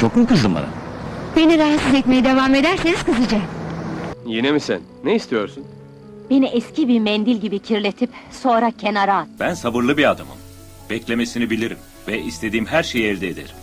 Çok mu kızdın bana? Beni rahatsız etmeye devam ederseniz kızacağım. Yine mi sen? Ne istiyorsun? Beni eski bir mendil gibi kirletip sonra kenara at. Ben sabırlı bir adamım. Beklemesini bilirim ve istediğim her şeyi elde ederim.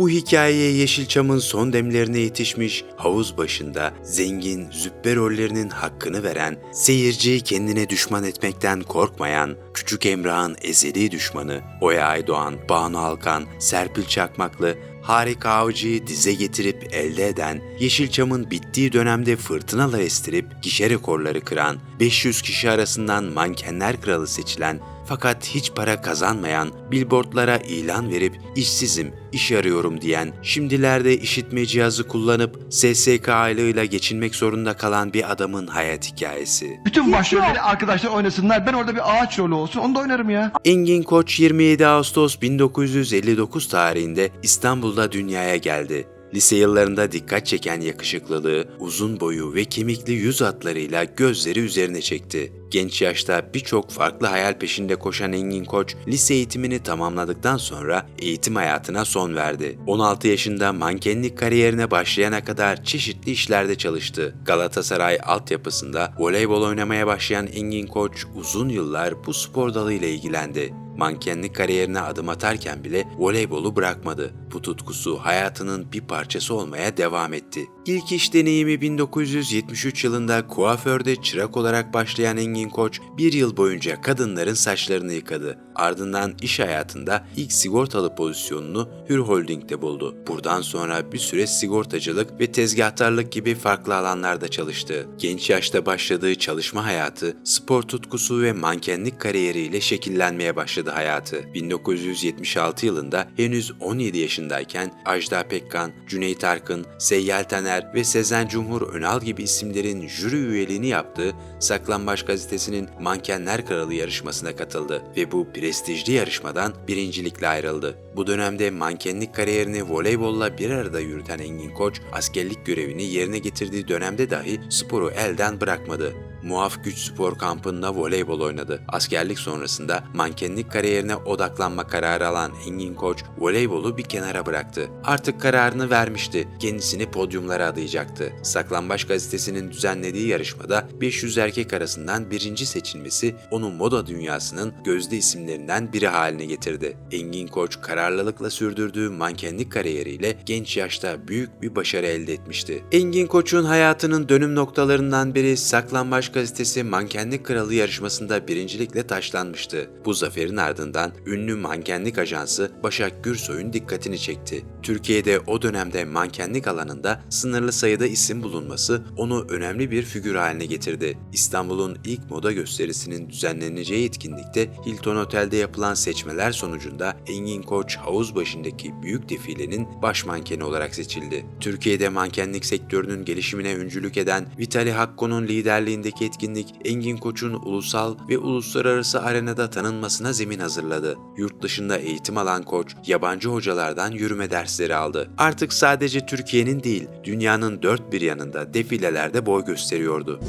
Bu hikayeye Yeşilçam'ın son demlerine yetişmiş, havuz başında zengin, züppe rollerinin hakkını veren, seyirciyi kendine düşman etmekten korkmayan, Küçük Emrah'ın ezeli düşmanı, Oya Aydoğan, Banu Alkan, Serpil Çakmaklı, Harika Avcı'yı dize getirip elde eden, Yeşilçam'ın bittiği dönemde fırtınalar estirip gişe rekorları kıran, 500 kişi arasından mankenler kralı seçilen fakat hiç para kazanmayan, billboardlara ilan verip işsizim, iş arıyorum diyen, şimdilerde işitme cihazı kullanıp SSK aylığıyla geçinmek zorunda kalan bir adamın hayat hikayesi. Bütün başrolleri arkadaşlar oynasınlar. Ben orada bir ağaç rolü olsun. Onu da oynarım ya. Engin Koç 27 Ağustos 1959 tarihinde İstanbul'da dünyaya geldi. Lise yıllarında dikkat çeken yakışıklılığı, uzun boyu ve kemikli yüz hatlarıyla gözleri üzerine çekti. Genç yaşta birçok farklı hayal peşinde koşan Engin Koç, lise eğitimini tamamladıktan sonra eğitim hayatına son verdi. 16 yaşında mankenlik kariyerine başlayana kadar çeşitli işlerde çalıştı. Galatasaray altyapısında voleybol oynamaya başlayan Engin Koç uzun yıllar bu spor dalıyla ilgilendi mankenlik kariyerine adım atarken bile voleybolu bırakmadı. Bu tutkusu hayatının bir parçası olmaya devam etti. İlk iş deneyimi 1973 yılında kuaförde çırak olarak başlayan Engin Koç bir yıl boyunca kadınların saçlarını yıkadı. Ardından iş hayatında ilk sigortalı pozisyonunu Hür Holding'de buldu. Buradan sonra bir süre sigortacılık ve tezgahtarlık gibi farklı alanlarda çalıştı. Genç yaşta başladığı çalışma hayatı, spor tutkusu ve mankenlik kariyeriyle şekillenmeye başladı hayatı. 1976 yılında henüz 17 yaşındayken Ajda Pekkan, Cüneyt Arkın, Seyyal Taner ve Sezen Cumhur Önal gibi isimlerin jüri üyeliğini yaptığı Saklambaç gazetesinin Mankenler Kralı yarışmasına katıldı ve bu prestijli yarışmadan birincilikle ayrıldı. Bu dönemde mankenlik kariyerini voleybolla bir arada yürüten Engin Koç, askerlik görevini yerine getirdiği dönemde dahi sporu elden bırakmadı. Muaf Güç Spor kampında voleybol oynadı. Askerlik sonrasında mankenlik kariyerine odaklanma kararı alan Engin Koç voleybolu bir kenara bıraktı. Artık kararını vermişti. Kendisini podyumlara adayacaktı. Saklambaç gazetesinin düzenlediği yarışmada 500 erkek arasından birinci seçilmesi onu moda dünyasının gözde isimlerinden biri haline getirdi. Engin Koç kararlılıkla sürdürdüğü mankenlik kariyeriyle genç yaşta büyük bir başarı elde etmişti. Engin Koç'un hayatının dönüm noktalarından biri Saklambaç gazetesi Mankenlik Kralı yarışmasında birincilikle taşlanmıştı. Bu zaferin ardından ünlü mankenlik ajansı Başak Gürsoy'un dikkatini çekti. Türkiye'de o dönemde mankenlik alanında sınırlı sayıda isim bulunması onu önemli bir figür haline getirdi. İstanbul'un ilk moda gösterisinin düzenleneceği etkinlikte Hilton Otel'de yapılan seçmeler sonucunda Engin Koç havuz başındaki büyük defilenin baş mankeni olarak seçildi. Türkiye'de mankenlik sektörünün gelişimine öncülük eden Vitali Hakko'nun liderliğindeki etkinlik Engin Koç'un ulusal ve uluslararası arenada tanınmasına zemin hazırladı. Yurt dışında eğitim alan Koç, yabancı hocalardan yürüme dersleri aldı. Artık sadece Türkiye'nin değil, dünyanın dört bir yanında defilelerde boy gösteriyordu.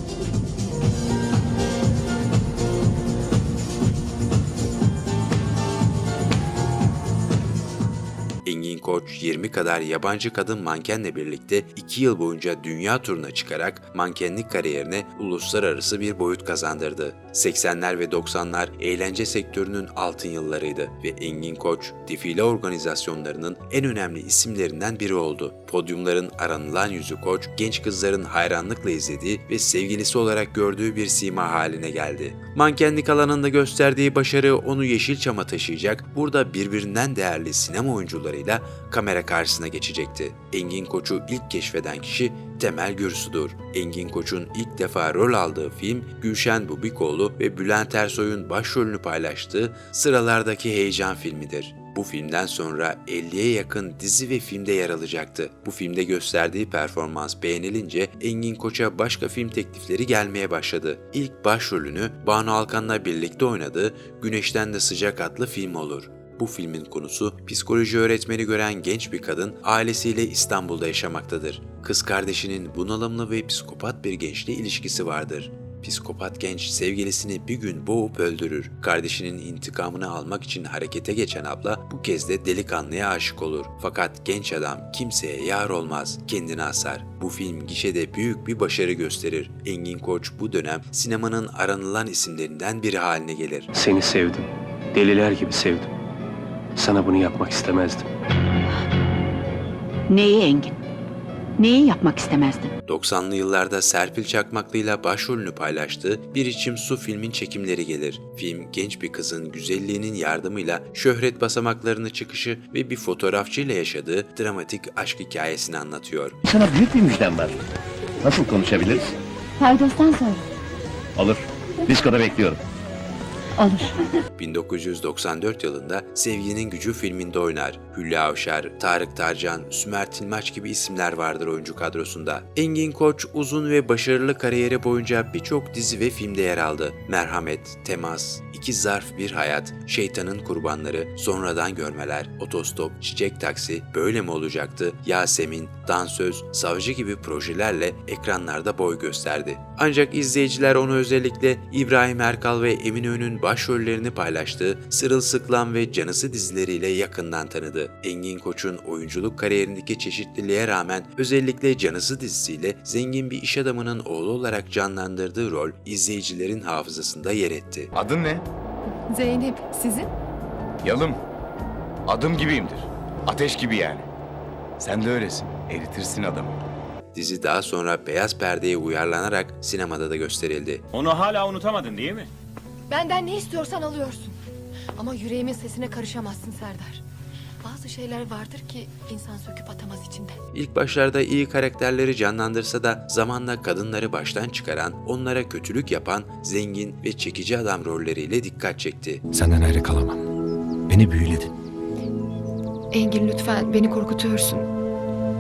Koç 20 kadar yabancı kadın mankenle birlikte 2 yıl boyunca dünya turuna çıkarak mankenlik kariyerine uluslararası bir boyut kazandırdı. 80'ler ve 90'lar eğlence sektörünün altın yıllarıydı ve Engin Koç defile organizasyonlarının en önemli isimlerinden biri oldu. Podyumların aranılan yüzü Koç, genç kızların hayranlıkla izlediği ve sevgilisi olarak gördüğü bir sima haline geldi. Mankenlik alanında gösterdiği başarı onu Yeşilçam'a taşıyacak, burada birbirinden değerli sinema oyuncularıyla kamera karşısına geçecekti. Engin Koç'u ilk keşfeden kişi Temel Gürsu'dur. Engin Koç'un ilk defa rol aldığı film Gülşen Bubikoğlu ve Bülent Ersoy'un başrolünü paylaştığı Sıralardaki Heyecan filmidir. Bu filmden sonra 50'ye yakın dizi ve filmde yer alacaktı. Bu filmde gösterdiği performans beğenilince Engin Koç'a başka film teklifleri gelmeye başladı. İlk başrolünü Banu Alkan'la birlikte oynadığı Güneşten de Sıcak adlı film olur. Bu filmin konusu psikoloji öğretmeni gören genç bir kadın ailesiyle İstanbul'da yaşamaktadır. Kız kardeşinin bunalımlı ve psikopat bir gençle ilişkisi vardır. Psikopat genç sevgilisini bir gün boğup öldürür. Kardeşinin intikamını almak için harekete geçen abla bu kez de delikanlıya aşık olur. Fakat genç adam kimseye yar olmaz, kendini asar. Bu film gişede büyük bir başarı gösterir. Engin Koç bu dönem sinemanın aranılan isimlerinden biri haline gelir. Seni sevdim. Deliler gibi sevdim. Sana bunu yapmak istemezdim. Neyi Engin? Neyi yapmak istemezdin? 90'lı yıllarda Serpil Çakmaklı'yla başrolünü paylaştığı Bir İçim Su filmin çekimleri gelir. Film genç bir kızın güzelliğinin yardımıyla şöhret basamaklarını çıkışı ve bir fotoğrafçıyla yaşadığı dramatik aşk hikayesini anlatıyor. Sana büyük bir müjdem var. Nasıl konuşabiliriz? Paydostan sonra. Olur. Diskoda bekliyorum. Olur. 1994 yılında Sevginin Gücü filminde oynar. Hülya Avşar, Tarık Tarcan, Sümer Tilmaç gibi isimler vardır oyuncu kadrosunda. Engin Koç uzun ve başarılı kariyeri boyunca birçok dizi ve filmde yer aldı. Merhamet, Temas, İki Zarf Bir Hayat, Şeytanın Kurbanları, Sonradan Görmeler, Otostop, Çiçek Taksi, Böyle Mi Olacaktı, Yasemin, Dansöz, Savcı gibi projelerle ekranlarda boy gösterdi. Ancak izleyiciler onu özellikle İbrahim Erkal ve Eminönü'nün başrollerini paylaştığı Sırılsıklam ve Canısı dizileriyle yakından tanıdı. Engin Koç'un oyunculuk kariyerindeki çeşitliliğe rağmen özellikle Canısı dizisiyle zengin bir iş adamının oğlu olarak canlandırdığı rol izleyicilerin hafızasında yer etti. Adın ne? Zeynep, sizin? Yalım. Adım gibiyimdir. Ateş gibi yani. Sen de öylesin. Eritirsin adamı. Dizi daha sonra beyaz perdeye uyarlanarak sinemada da gösterildi. Onu hala unutamadın değil mi? Benden ne istiyorsan alıyorsun. Ama yüreğimin sesine karışamazsın Serdar. Bazı şeyler vardır ki insan söküp atamaz içinden. İlk başlarda iyi karakterleri canlandırsa da zamanla kadınları baştan çıkaran, onlara kötülük yapan zengin ve çekici adam rolleriyle dikkat çekti. Senden ayrı kalamam. Beni büyüledin. Engin lütfen beni korkutuyorsun.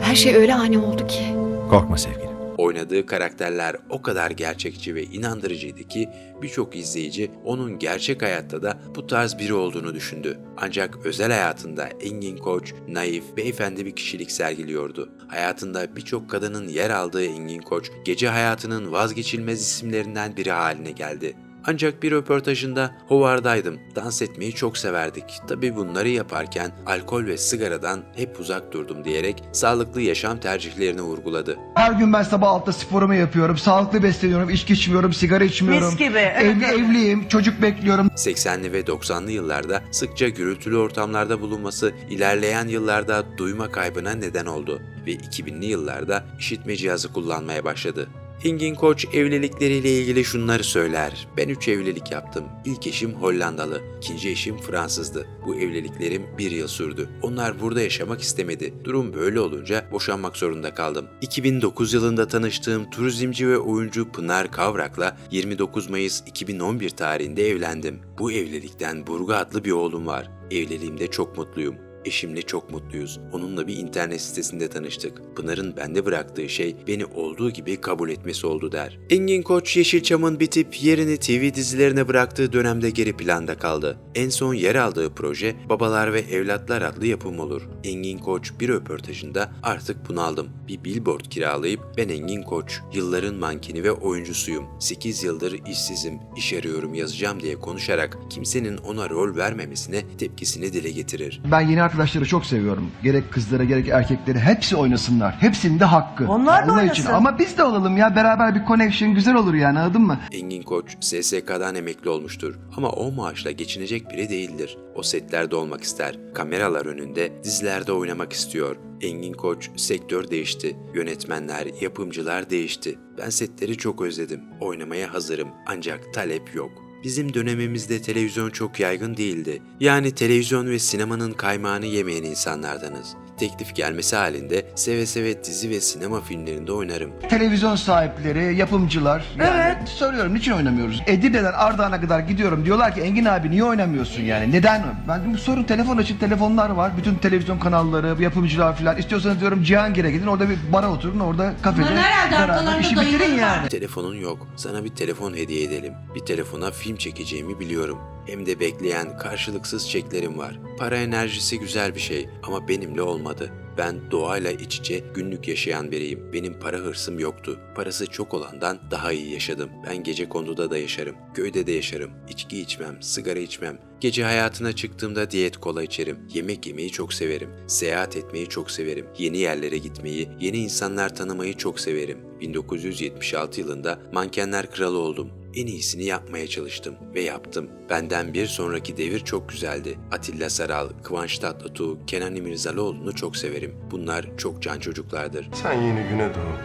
Her şey öyle ani oldu ki. Korkma sevgilim. Oynadığı karakterler o kadar gerçekçi ve inandırıcıydı ki birçok izleyici onun gerçek hayatta da bu tarz biri olduğunu düşündü. Ancak özel hayatında Engin Koç naif, beyefendi bir kişilik sergiliyordu. Hayatında birçok kadının yer aldığı Engin Koç, gece hayatının vazgeçilmez isimlerinden biri haline geldi. Ancak bir röportajında Howard'aydım. Dans etmeyi çok severdik. Tabi bunları yaparken alkol ve sigaradan hep uzak durdum diyerek sağlıklı yaşam tercihlerini vurguladı. Her gün ben sabah altta sporumu yapıyorum. Sağlıklı besleniyorum. içki içmiyorum. Sigara içmiyorum. Mis gibi. Evli, evliyim. Çocuk bekliyorum. 80'li ve 90'lı yıllarda sıkça gürültülü ortamlarda bulunması ilerleyen yıllarda duyma kaybına neden oldu ve 2000'li yıllarda işitme cihazı kullanmaya başladı. Engin Koç evlilikleriyle ilgili şunları söyler. Ben 3 evlilik yaptım. İlk eşim Hollandalı, ikinci eşim Fransızdı. Bu evliliklerim bir yıl sürdü. Onlar burada yaşamak istemedi. Durum böyle olunca boşanmak zorunda kaldım. 2009 yılında tanıştığım turizmci ve oyuncu Pınar Kavrak'la 29 Mayıs 2011 tarihinde evlendim. Bu evlilikten Burgu adlı bir oğlum var. Evliliğimde çok mutluyum. Eşimle çok mutluyuz. Onunla bir internet sitesinde tanıştık. Pınar'ın bende bıraktığı şey beni olduğu gibi kabul etmesi oldu der. Engin Koç Yeşilçam'ın bitip yerini TV dizilerine bıraktığı dönemde geri planda kaldı. En son yer aldığı proje Babalar ve Evlatlar adlı yapım olur. Engin Koç bir röportajında artık bunaldım. Bir billboard kiralayıp ben Engin Koç, yılların mankeni ve oyuncusuyum. 8 yıldır işsizim, iş arıyorum yazacağım diye konuşarak kimsenin ona rol vermemesine tepkisini dile getirir. Ben yeni arkadaşları çok seviyorum. Gerek kızlara gerek erkekleri. Hepsi oynasınlar. Hepsinin de hakkı. Onlar da Allah oynasın. için. Ama biz de olalım ya. Beraber bir connection güzel olur yani anladın mı? Engin Koç SSK'dan emekli olmuştur ama o maaşla geçinecek biri değildir. O setlerde olmak ister, kameralar önünde, dizilerde oynamak istiyor. Engin Koç sektör değişti, yönetmenler, yapımcılar değişti. Ben setleri çok özledim, oynamaya hazırım ancak talep yok. Bizim dönemimizde televizyon çok yaygın değildi. Yani televizyon ve sinemanın kaymağını yemeyen insanlardanız. Teklif gelmesi halinde seve seve dizi ve sinema filmlerinde oynarım. Televizyon sahipleri, yapımcılar. Yani Soruyorum niçin oynamıyoruz? Edirne'den Ardahan'a kadar gidiyorum. Diyorlar ki Engin abi niye oynamıyorsun yani? Neden? Ben bu sorun telefon açık telefonlar var. Bütün televizyon kanalları, yapımcılar falan. İstiyorsanız diyorum Cihangir'e gidin. Orada bir bara oturun. Orada kafede beraber işi bitirin yani. Telefonun yok. Sana bir telefon hediye edelim. Bir telefona film çekeceğimi biliyorum. Hem de bekleyen karşılıksız çeklerim var. Para enerjisi güzel bir şey ama benimle olmadı. ben doğayla iç içe günlük yaşayan biriyim. Benim para hırsım yoktu. Parası çok olandan daha iyi yaşadım. Ben gece konduda da yaşarım. Köyde de yaşarım. İçki içmem, sigara içmem. Gece hayatına çıktığımda diyet kola içerim. Yemek yemeyi çok severim. Seyahat etmeyi çok severim. Yeni yerlere gitmeyi, yeni insanlar tanımayı çok severim. 1976 yılında Mankenler Kralı oldum. En iyisini yapmaya çalıştım ve yaptım. Benden bir sonraki devir çok güzeldi. Atilla Saral, Kıvanç Tatlıtuğ, Kenan İmirzalıoğlu'nu çok severim. Bunlar çok can çocuklardır. Sen yeni güne doğ.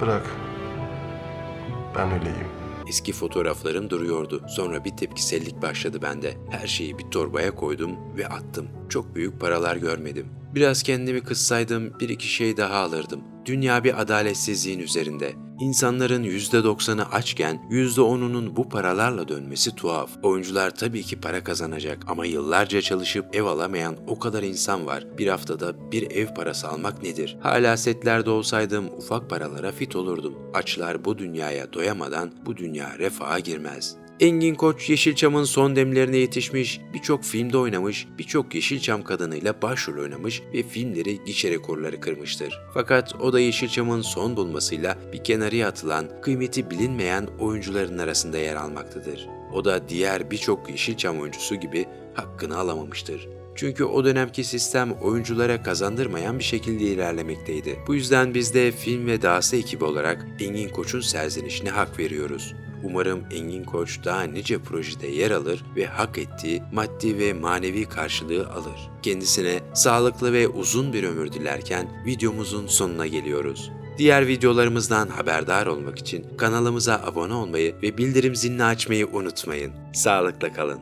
Bırak. Ben öleyim. Eski fotoğraflarım duruyordu. Sonra bir tepkisellik başladı bende. Her şeyi bir torbaya koydum ve attım. Çok büyük paralar görmedim. Biraz kendimi kıssaydım bir iki şey daha alırdım. Dünya bir adaletsizliğin üzerinde. İnsanların %90'ı açken %10'unun bu paralarla dönmesi tuhaf. Oyuncular tabii ki para kazanacak ama yıllarca çalışıp ev alamayan o kadar insan var. Bir haftada bir ev parası almak nedir? Hala setlerde olsaydım ufak paralara fit olurdum. Açlar bu dünyaya doyamadan bu dünya refaha girmez. Engin Koç Yeşilçam'ın son demlerine yetişmiş, birçok filmde oynamış, birçok Yeşilçam kadınıyla başrol oynamış ve filmleri gişe rekorları kırmıştır. Fakat o da Yeşilçam'ın son bulmasıyla bir kenarıya atılan, kıymeti bilinmeyen oyuncuların arasında yer almaktadır. O da diğer birçok Yeşilçam oyuncusu gibi hakkını alamamıştır. Çünkü o dönemki sistem oyunculara kazandırmayan bir şekilde ilerlemekteydi. Bu yüzden biz de film ve dahası ekibi olarak Engin Koç'un serzenişine hak veriyoruz. Umarım Engin Koç daha nice projede yer alır ve hak ettiği maddi ve manevi karşılığı alır. Kendisine sağlıklı ve uzun bir ömür dilerken videomuzun sonuna geliyoruz. Diğer videolarımızdan haberdar olmak için kanalımıza abone olmayı ve bildirim zilini açmayı unutmayın. Sağlıkla kalın.